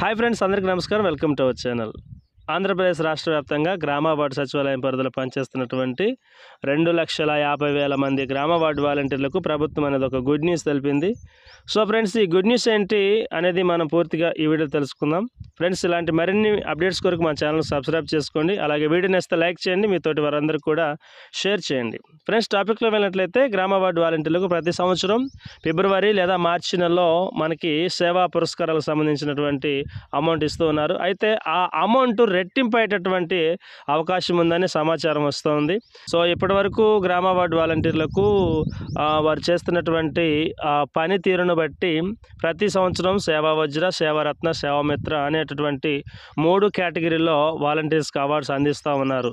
Hi friends అందరికీ నమస్కారం. Welcome to our channel Andhra Pradesh రాష్ట్ర వ్యాప్తంగా గ్రామ వార్డు సచివాలయం పరిధిలో పనిచేస్తున్నటువంటి రెండు లక్షల యాభై వేల మంది గ్రామ వార్డు వాలంటీర్లకు ప్రభుత్వం అనేది ఒక గుడ్ న్యూస్ తెలిపింది. సో ఫ్రెండ్స్ ఈ గుడ్ న్యూస్ ఏంటి అనేది మనం పూర్తిగా ఈ వీడియో తెలుసుకుందాం. ఫ్రెండ్స్ ఇలాంటి మరిన్ని అప్డేట్స్ కొరకు మా ఛానల్ సబ్స్క్రైబ్ చేసుకోండి. అలాగే వీడియో నేస్తే లైక్ చేయండి. మీతోటి వారందరూ కూడా షేర్ చేయండి. ఫ్రెండ్స్ టాపిక్లో వెళ్ళినట్లయితే గ్రామ వార్డు వాలంటీర్లకు ప్రతి సంవత్సరం ఫిబ్రవరి లేదా మార్చి నెలలో మనకి సేవా పురస్కారాలకు సంబంధించినటువంటి అమౌంట్ ఇస్తూ ఉన్నారు. అయితే ఆ అమౌంట్ రెట్టింపు అయ్యేటటువంటి అవకాశం ఉందని సమాచారం వస్తుంది. సో ఇప్పటి వరకు గ్రామ వార్డు వాలంటీర్లకు వారు చేస్తున్నటువంటి పనితీరును బట్టి ప్రతి సంవత్సరం సేవా వజ్ర సేవారత్న సేవామిత్ర అనేటటువంటి మూడు కేటగిరీలో వాలంటీర్స్కి అవార్డ్స్ అందిస్తూ ఉన్నారు.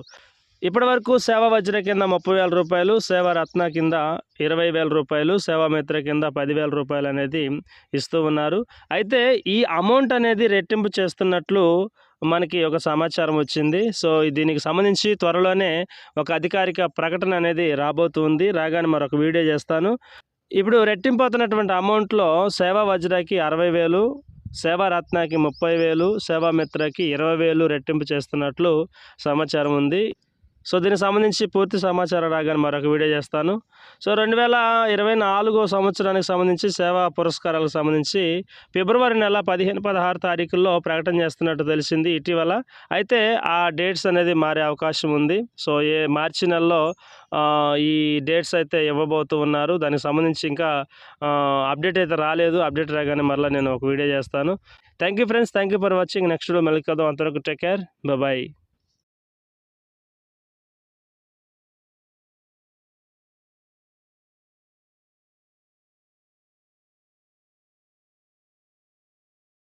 ఇప్పటి వరకు సేవా వజ్ర కింద ముప్పై వేల రూపాయలు సేవా రత్న కింద ఇరవై వేల రూపాయలు సేవా మిత్ర కింద పదివేల రూపాయలు అనేది ఇస్తూ ఉన్నారు. అయితే ఈ అమౌంట్ అనేది రెట్టింపు చేస్తున్నట్లు మనకి ఒక సమాచారం వచ్చింది. సో దీనికి సంబంధించి త్వరలోనే ఒక అధికారిక ప్రకటన అనేది రాబోతుంది రాగానే మరొక వీడియో చేస్తాను. ఇప్పుడు రెట్టింపు అవుతున్నటువంటి అమౌంట్లో సేవా వజ్రాకి అరవై వేలు సేవారత్నకి ముప్పై వేలు సేవా మిత్రకి ఇరవై వేలు రెట్టింపు చేస్తున్నట్లు సమాచారం ఉంది. సో దీనికి సంబంధించి పూర్తి సమాచారం రాగానే మరొక వీడియో చేస్తాను. సో రెండు వేల ఇరవై నాలుగో సంవత్సరానికి సంబంధించి సేవా పురస్కారాలకు సంబంధించి ఫిబ్రవరి నెల పదిహేను పదహారు తారీఖుల్లో ప్రకటన చేస్తున్నట్టు తెలిసింది ఇటీవల. అయితే ఆ డేట్స్ అనేది మారే అవకాశం ఉంది. సో ఏ మార్చి నెలలో ఈ డేట్స్ అయితే ఇవ్వబోతూ ఉన్నారు. దానికి సంబంధించి ఇంకా అప్డేట్ అయితే రాలేదు. అప్డేట్ రాగానే మరలా నేను ఒక వీడియో చేస్తాను. Thank you friends. Thank you for watching. Next మళ్ళీ కదాం అంతవరకు టేక్ కేర్. బాయ్.